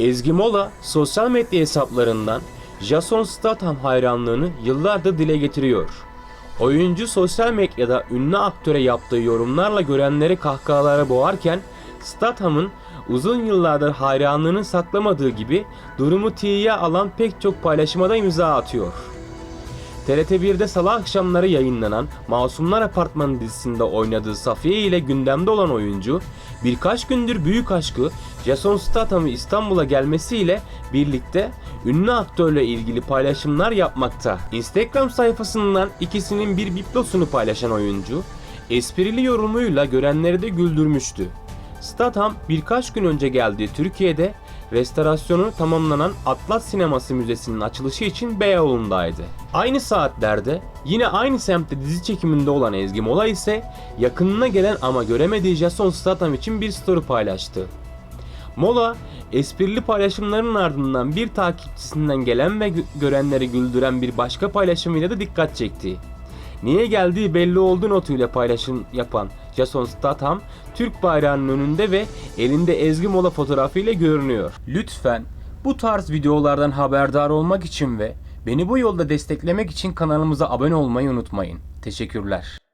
Ezgi Mola sosyal medya hesaplarından Jason Statham hayranlığını yıllardır dile getiriyor. Oyuncu sosyal medyada ünlü aktöre yaptığı yorumlarla görenleri kahkahalara boğarken Statham'ın uzun yıllardır hayranlığını saklamadığı gibi durumu tiye alan pek çok paylaşıma da imza atıyor. TRT1'de salı akşamları yayınlanan Masumlar Apartmanı dizisinde oynadığı Safiye ile gündemde olan oyuncu, birkaç gündür büyük aşkı Jason Statham'ın İstanbul'a gelmesiyle birlikte ünlü aktörle ilgili paylaşımlar yapmakta. Instagram sayfasından ikisinin bir biblosunu paylaşan oyuncu, esprili yorumuyla görenleri de güldürmüştü. Statham birkaç gün önce geldiği Türkiye'de restorasyonu tamamlanan Atlas Sineması Müzesi'nin açılışı için Beyoğlu'ndaydı. Aynı saatlerde yine aynı semtte dizi çekiminde olan Ezgi Mola ise yakınına gelen ama göremediği Jason Statham için bir story paylaştı. Mola, esprili paylaşımların ardından bir takipçisinden gelen ve gö- görenleri güldüren bir başka paylaşımıyla da dikkat çekti. Niye geldiği belli olduğu notuyla paylaşım yapan Jason Statham, Türk bayrağının önünde ve elinde Ezgi Mola fotoğrafıyla görünüyor. Lütfen bu tarz videolardan haberdar olmak için ve beni bu yolda desteklemek için kanalımıza abone olmayı unutmayın. Teşekkürler.